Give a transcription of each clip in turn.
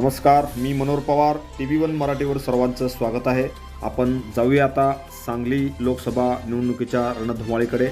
नमस्कार मी Manohar Pawar T V one मराठीवर सर्वांचं स्वागत आहे. आपण जाऊया आता सांगली लोकसभा निवडणुकीच्या रणधुमाळीकडे.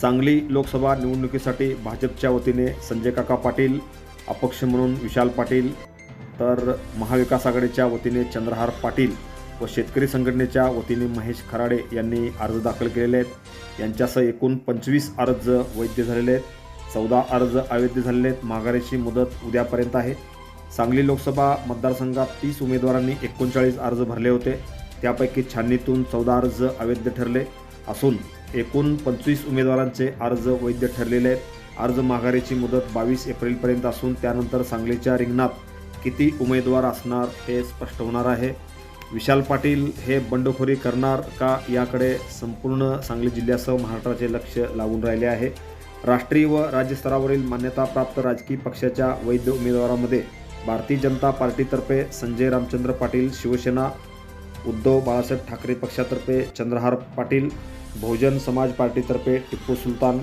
सांगली लोकसभा निवडणुकीसाठी भाजपच्या वतीने संजय काका पाटील अपक्ष म्हणून विशाल पाटील तर महाविकास आघाडीच्या वतीने चंद्रहार पाटील व शेतकरी संघटनेच्या वतीने महेश खराडे यांनी अर्ज दाखल केलेले आहेत. यांच्यासह एकूण पंचवीस अर्ज वैध झालेले आहेत. चौदा अर्ज अवैध झालेले आहेत. माघारीची मुदत उद्यापर्यंत आहे. सांगली लोकसभा मतदारसंघात तीस उमेदवारांनी एकोणचाळीस अर्ज भरले होते. त्यापैकी छाननीतून चौदा अर्ज अवैध ठरले असून एकूण पंचवीस उमेदवारांचे अर्ज वैध ठरलेले आहेत. अर्ज माघारीची मुदत बावीस एप्रिलपर्यंत असून त्यानंतर सांगलीच्या रिंगणात किती उमेदवार असणार हे स्पष्ट होणार आहे. विशाल पाटील हे बंडखोरी करणार का याकडे संपूर्ण सांगली जिल्ह्यासह महाराष्ट्राचे लक्ष लागून राहिले आहे. राष्ट्रीय व राज्यस्तरावरील मान्यताप्राप्त राजकीय पक्षाच्या वैध उमेदवारामध्ये भारतीय जनता पार्टीतर्फे संजय रामचंद्र पाटील शिवसेना उद्धव बाळासाहेब ठाकरे पक्षातर्फे चंद्रहार पाटील बहुजन समाज पार्टीतर्फे टिप्पू सुलतान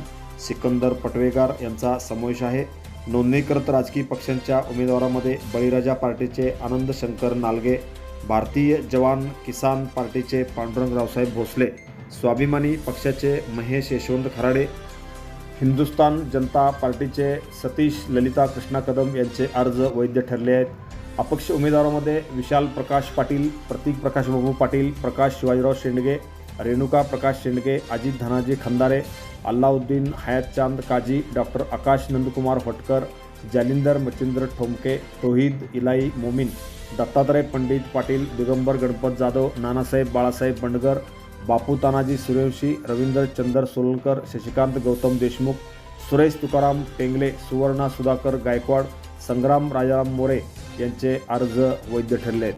सिकंदर पटवेगार यांचा समावेश आहे. नोंदणीकृत राजकीय पक्षांच्या उमेदवारामध्ये बळीराजा पार्टीचे आनंद शंकर नालगे भारतीय जवान किसान पार्टीचे पांडुरंग रावसाहेब भोसले स्वाभिमानी पक्षाचे महेश यशवंत खराडे हिंदुस्तान जनता पार्टीचे सतीश ललिता कृष्णा कदम यांचे अर्ज वैध ठरले आहेत. अपक्ष उमेदवारामध्ये विशाल प्रकाश पाटील प्रतीक प्रकाश बाबू पाटील प्रकाश शिवाजीराव शेंडगे रेणुका प्रकाश शेंडगे अजित धनाजी खंदारे अल्लाउद्दीन हयातचांद काजी डॉक्टर आकाश नंदकुमार होटकर जालिंदर मचिंद्र ठोमके तोहिद इलाई मोमीन दत्तात्रय पंडित पाटील दिगंबर गणपत जाधव नानासाहेब बाळासाहेब बंडगर बापू तानाजी सूर्यवंशी रवींद्र चंदर सोलनकर शशिकांत गौतम देशमुख सुरेश तुकाराम टेंगले सुवर्णा सुधाकर गायकवाड संग्राम राजाराम मोरे यांचे अर्ज वैध ठरले आहेत